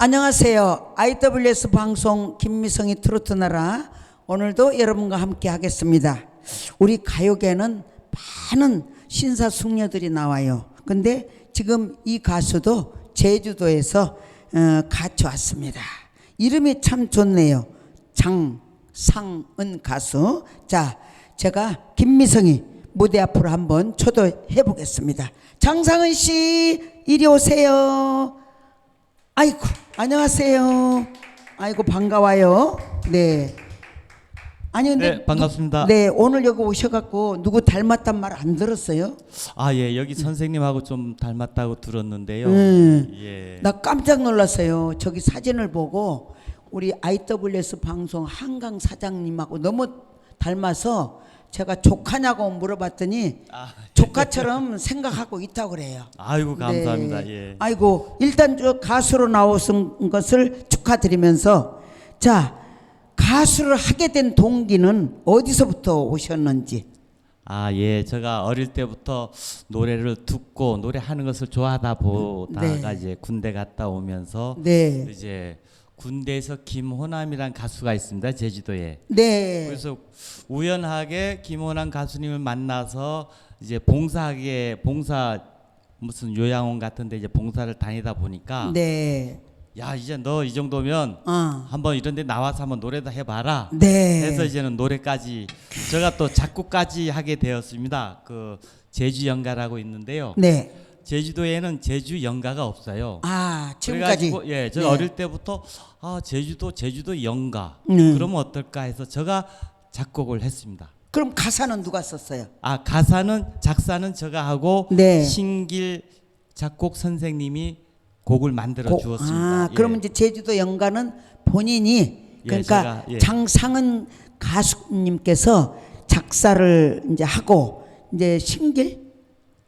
안녕하세요. IWS 방송 김미성의 트로트 나라 오늘도 여러분과 함께 하겠습니다. 우리 가요계는 많은 신사 숙녀들이 나와요. 근데 지금 이 가수도 제주도에서 어, 같이 왔습니다. 이름이 참 좋네요. 장상은 가수. 자, 제가 김미성이 무대 앞으로 한번 초대해 보겠습니다. 장상은 씨, 이리 오세요. 아이고, 안녕하세요. 아이고, 반가워요. 네. 아니, 근데. 네, 반갑습니다. 누- 네, 오늘 여기 오셔갖고 누구 닮았단 말 안 들었어요? 아, 예, 여기 선생님하고 좀 닮았다고 들었는데요. 음. 예. 나 깜짝 놀랐어요. 저기 사진을 보고 우리 IWS 방송 한강 사장님하고 너무 닮아서 제가 조카냐고 물어봤더니 아, 조카처럼 생각하고 있다고 그래요. 아이고 감사합니다. 네. 예. 아이고 일단 저 가수로 나오신 것을 축하드리면서 자 가수를 하게 된 동기는 어디서부터 오셨는지. 아, 예. 제가 어릴 때부터 노래를 듣고 노래하는 것을 좋아하다 보다가 네. 이제 군대 갔다 오면서 네, 이제 군대에서 김호남이란 가수가 있습니다. 제주도에. 네, 그래서 우연하게 김호남 가수님을 만나서 이제 봉사하게 봉사 무슨 요양원 같은데 이제 봉사를 다니다 보니까 네, 야 이제 너 이 정도면 어, 한번 이런데 나와서 한번 노래도 해봐라. 네. 해서 이제는 노래까지 제가 또 작곡까지 하게 되었습니다. 그 제주 연가라고 있는데요. 네. 제주도에는 제주 연가가 없어요. 아 지금까지. 그래가지고 예, 제가 네. 어릴 때부터 아 제주도 제주도 연가 음. 그러면 어떨까 해서 제가 작곡을 했습니다. 그럼 가사는 누가 썼어요? 아 가사는 작사는 제가 하고 네. 신길 작곡 선생님이 곡을 만들어 고- 주었습니다. 아, 예. 그러면 이제 제주도 연가는 본인이 예, 그러니까 제가, 예. 장상은 가수님께서 작사를 이제 하고 이제 신길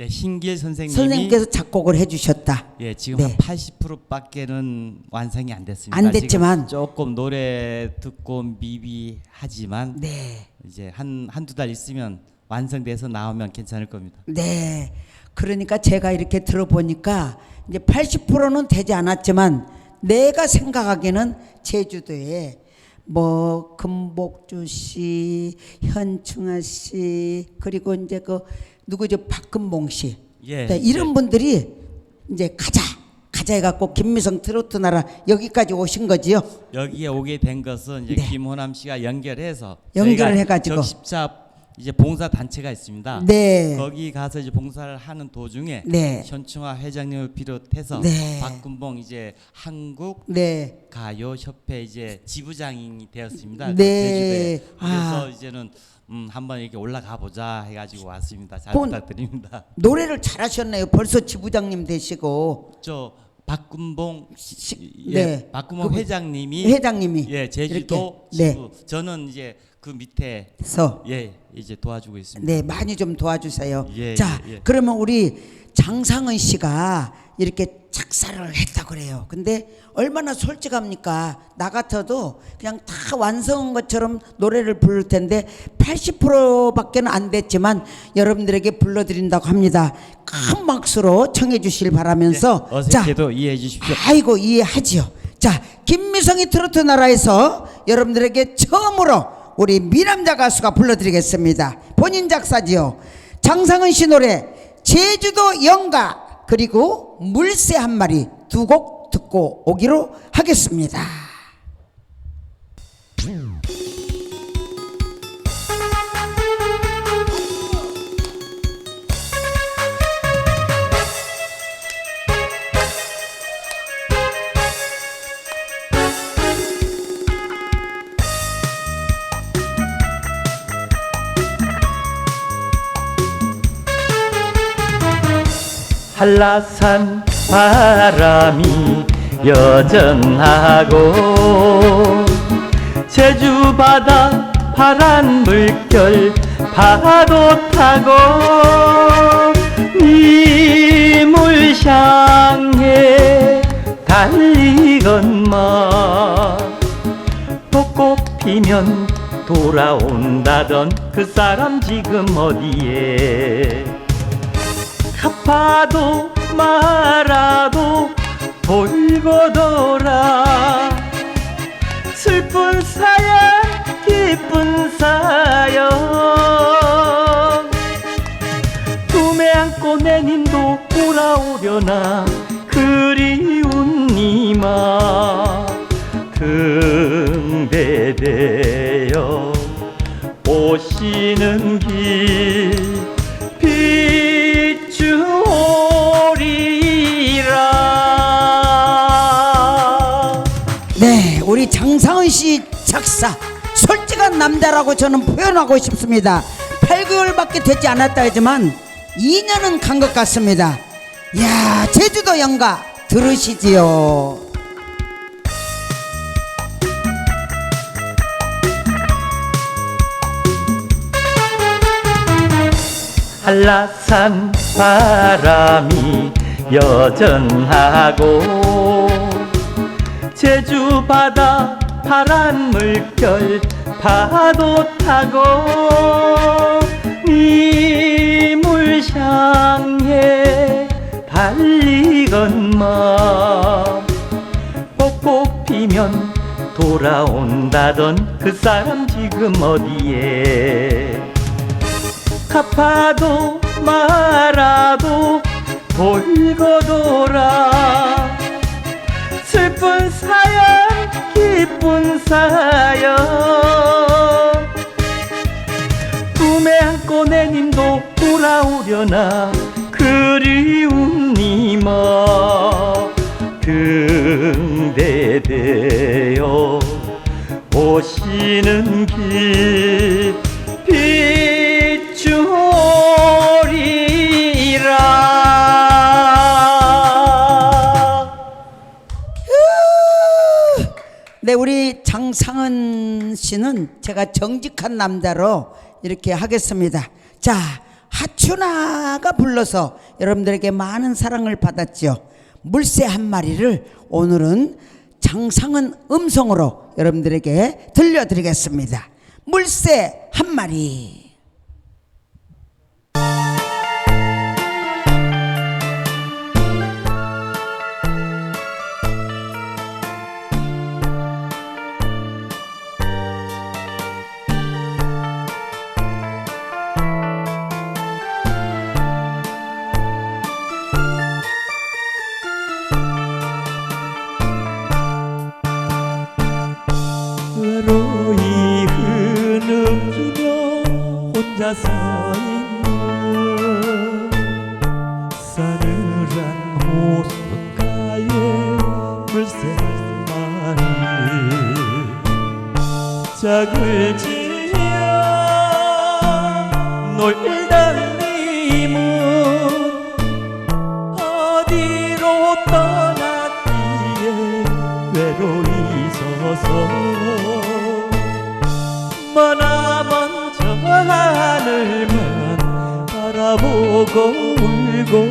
예, 신길 선생님이 선생님께서 작곡을 해주셨다. 예, 지금 네. 한 80%밖에는 완성이 안 됐습니다. 안 됐지만. 조금 노래 듣고 미비하지만 네, 이제 한 한두 달 있으면 완성돼서 나오면 괜찮을 겁니다. 네. 그러니까 제가 이렇게 들어보니까 이제 80%는 되지 않았지만 내가 생각하기에는 제주도에 뭐 금복주 씨, 현충아 씨 그리고 이제 그 누구죠 박근봉 씨 예. 네, 이런 분들이 이제 가자 가자 해갖고 김미성 트로트 나라 여기까지 오신 거지요. 여기에 오게 된 것은 이제 네. 김호남 씨가 연결해서 연결을 해가지고. 적십자 이제 봉사 단체가 있습니다. 네, 거기 가서 이제 봉사를 하는 도중에 네. 현충화 회장님을 비롯해서 네. 박근봉 이제 한국 네, 가요 협회 이제 지부장이 되었습니다. 그 네. 제주도에. 그래서 아. 이제는 음, 한번 이렇게 올라가 보자 해가지고 왔습니다. 잘 본- 부탁드립니다. 노래를 잘하셨네요. 벌써 지부장님 되시고 저 박근봉 시- 예, 네. 박근봉 그 회장님이 회장님이 예 제주도 이렇게, 네. 저는 이제 그 밑에 그래서 예 이제 도와주고 있습니다. 네 많이 좀 도와주세요. 예, 자 예, 예. 그러면 우리 장상은 씨가 이렇게 작사를 했다 그래요. 근데 얼마나 솔직합니까? 나 같아도 그냥 다 완성한 것처럼 노래를 부를 텐데 80%밖에는 안 됐지만 여러분들에게 불러드린다고 합니다. 큰 박수로 청해 주실 바라면서 예, 어색해도 이해해 주십시오. 아이고 이해하지요. 자 김미성이 트로트 나라에서 여러분들에게 처음으로 우리 미남자 가수가 불러드리겠습니다. 본인 작사지요. 장상은 씨 노래 제주도 영가 그리고 물새 한 마리 두 곡 듣고 오기로 하겠습니다. 한라산 바람이 여전하고 제주 바다 파란 물결 파도 타고 이물 향해 달리건마. 벚꽃 피면 돌아온다던 그 사람 지금 어디에 갚아도 말아도 돌아 슬픈 사연 기쁜 사연. 꿈에 안고 내 님도 돌아오려나 그리운 니마. 등대대어 오시는 길 장상은 씨 작사 솔직한 남자라고 저는 표현하고 싶습니다. 8개월밖에 되지 않았다 하지만 2년은 간 것 같습니다. 야, 제주도 연가 들으시지요. 한라산 바람이 여전하고 제주 바다 파란 물결 파도 타고 이물 향해 달리건만 벚꽃 피면 돌아온다던 그 사람 지금 어디에? 갚아도 말아도 돌고 돌아 슬픈 사연 기쁜 사연. 꿈에 안고 내님도 돌아오려나 그리운 니마 등대대어 오시는 길 장상은 씨는 제가 정직한 남자로 이렇게 하겠습니다. 자, 하춘아가 불러서 여러분들에게 많은 사랑을 받았죠. 물새 한 마리를 오늘은 장상은 음성으로 여러분들에게 들려드리겠습니다. 물새 한 마리. 혼자 서 있는 싸늘한 호숫가에 물새 한 마리 짝을 지어 놀던 님은 어디로 떠났기에 외로이 서서 바라보고 울고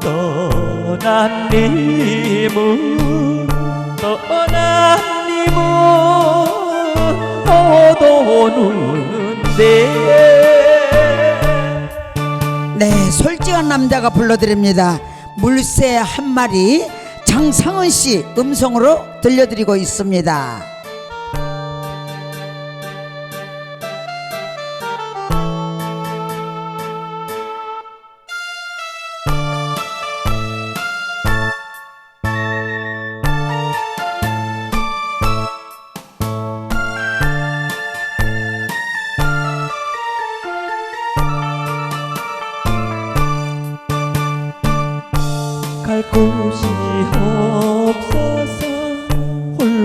떠난 님은 떠난 못 오는데 네, 솔직한 남자가 불러드립니다. 물새 한 마리 장상은 씨 음성으로 들려드리고 있습니다.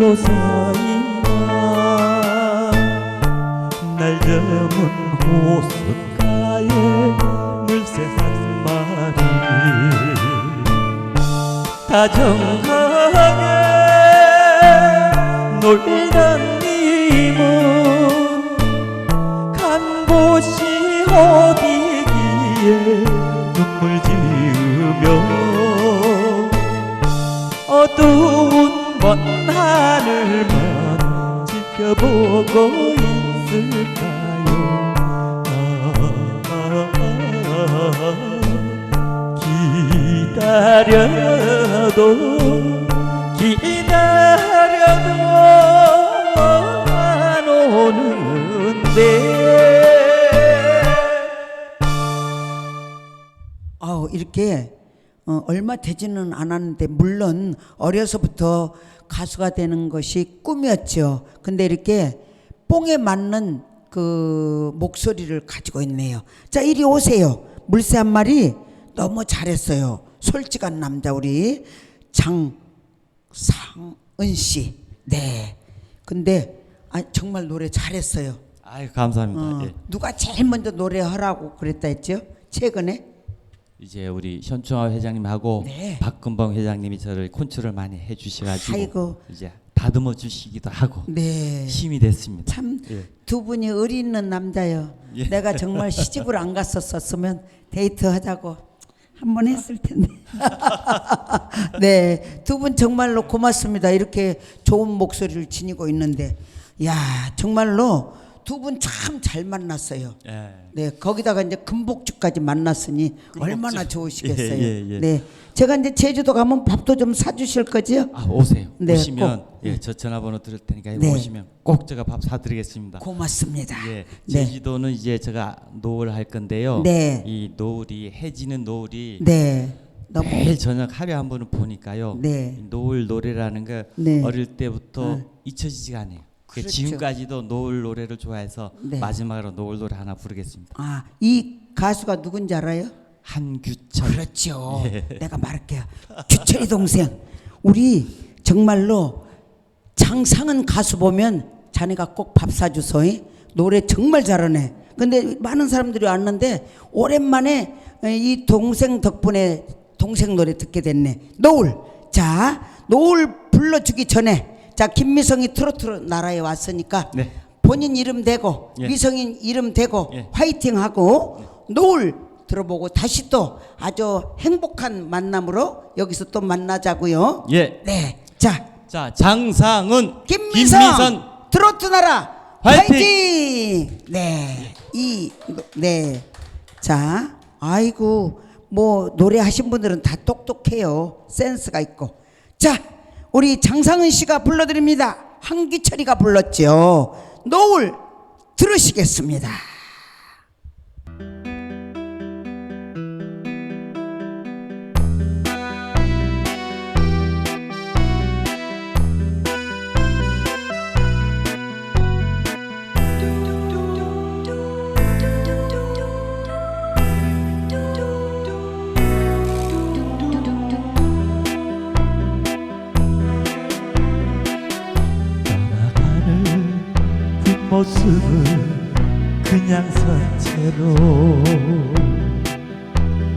홀로 하늘만 지켜보고 있을까요? 아, 아, 아, 기다려도 기다려도 안 오는데. 아우 이렇게 어, 얼마 되지는 않았는데 물론 어려서부터 가수가 되는 것이 꿈이었죠. 근데 이렇게 뽕에 맞는 그 목소리를 가지고 있네요. 자 이리 오세요. 물새 한 마리 너무 잘했어요. 솔직한 남자 우리 장상은 씨. 네. 근데 아, 정말 노래 잘했어요. 아유 감사합니다. 어, 예. 누가 제일 먼저 노래하라고 그랬다 했죠? 최근에? 이제 우리 현충아 회장님하고 네. 박근봉 회장님이 저를 콘트를 많이 해주셔가지고 아이고. 이제 다듬어 주시기도 하고 네. 힘이 됐습니다. 참두 예. 분이 의리 있는 남자요. 예. 내가 정말 시집을 안 갔었었으면 데이트 하자고 한 번 했을 텐데. 네, 두 분 정말로 고맙습니다. 이렇게 좋은 목소리를 지니고 있는데, 야 정말로 두 분 참 잘 만났어요. 예. 네, 거기다가 이제 금복주까지 만났으니 얼마나 좋으시겠어요. 예, 예, 예. 네, 제가 이제 제주도 가면 밥도 좀 사주실 거지요? 아 오세요. 네, 오시면 꼭. 예, 저 전화번호 드릴 테니까 네. 오시면 꼭 제가 밥 사드리겠습니다. 고맙습니다. 예, 네. 제주도는 이제 제가 노을 할 건데요. 네. 이 노을이 해지는 노을이 네, 매일 저녁 하루에 한 번은 보니까요. 네. 이 노을 노래라는 거 네. 어릴 때부터 네. 잊혀지지가 않아요. 그 그렇죠. 지금까지도 노을 노래를 좋아해서 네. 마지막으로 노을 노래 하나 부르겠습니다. 아, 이 가수가 누군지 알아요? 한규철. 그렇죠. 예. 내가 말할게요. 규철이 동생. 우리 정말로 장상은 가수 보면 자네가 꼭 밥 사주소. 이? 노래 정말 잘하네. 근데 많은 사람들이 왔는데 오랜만에 이 동생 덕분에 동생 노래 듣게 됐네. 노을. 자, 노을 불러주기 전에 자 김미성이 트로트 나라에 왔으니까 네. 본인 이름 대고 예. 미성인 이름 대고 예. 화이팅하고 노을 들어보고 다시 또 아주 행복한 만남으로 여기서 또 만나자고요. 예. 네, 자 자 장상은 김미성, 김미선 트로트 나라 화이팅! 화이팅! 네, 이 네, 자 아이고 뭐 노래하신 분들은 다 똑똑해요, 센스가 있고. 자 우리 장상은 씨가 불러드립니다. 한기철이가 불렀죠. 노을 들으시겠습니다. 모습을 그냥 선채로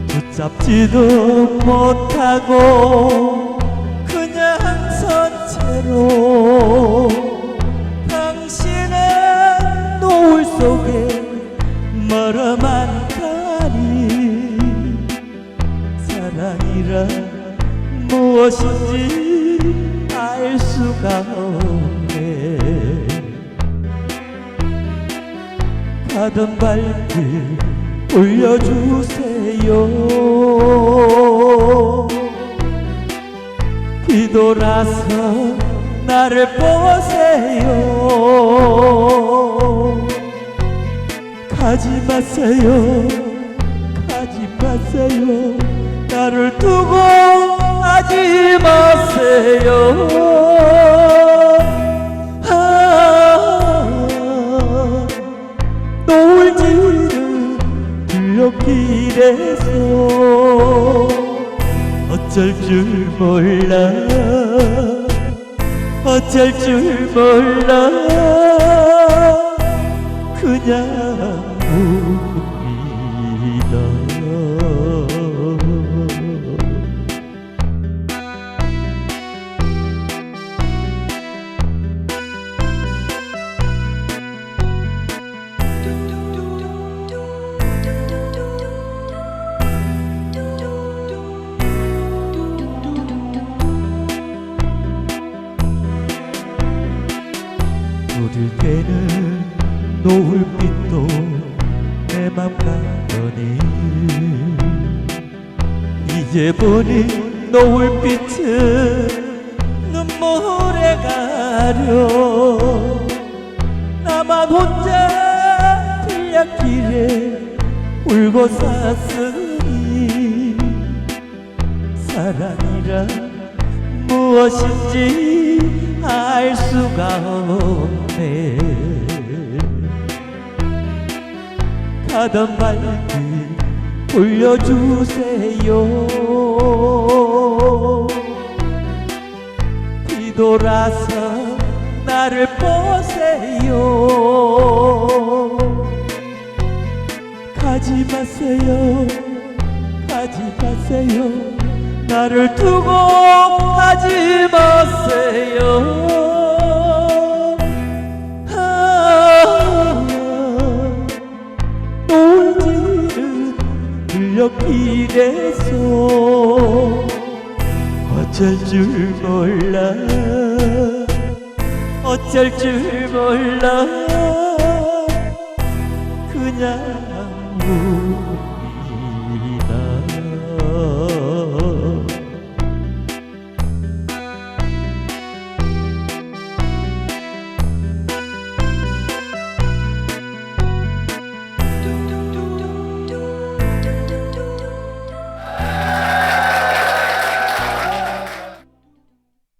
붙잡지도 못하고 그냥 선채로 당신의 노을 속에 멀어만 가니 사랑이란 무엇인지 알 수가 없 가던 발길 올려주세요. 뒤돌아서 나를 보세요. 가지 마세요. 가지 마세요. 나를 두고 가지 마세요 블록길에서 어쩔 줄 몰라. 어쩔 줄 몰라. 그냥 보니 노을빛은 눈물에 가려. 나만 혼자 들약길에 울고 샀으니 사랑이란 무엇인지 알 수가 없네. 가던 발길 올려주세요. 뒤돌아서 나를 보세요. 가지 마세요. 가지 마세요. 나를 두고 가지 마세요 길에서 어쩔 줄 몰라. 어쩔 줄 몰라. 그냥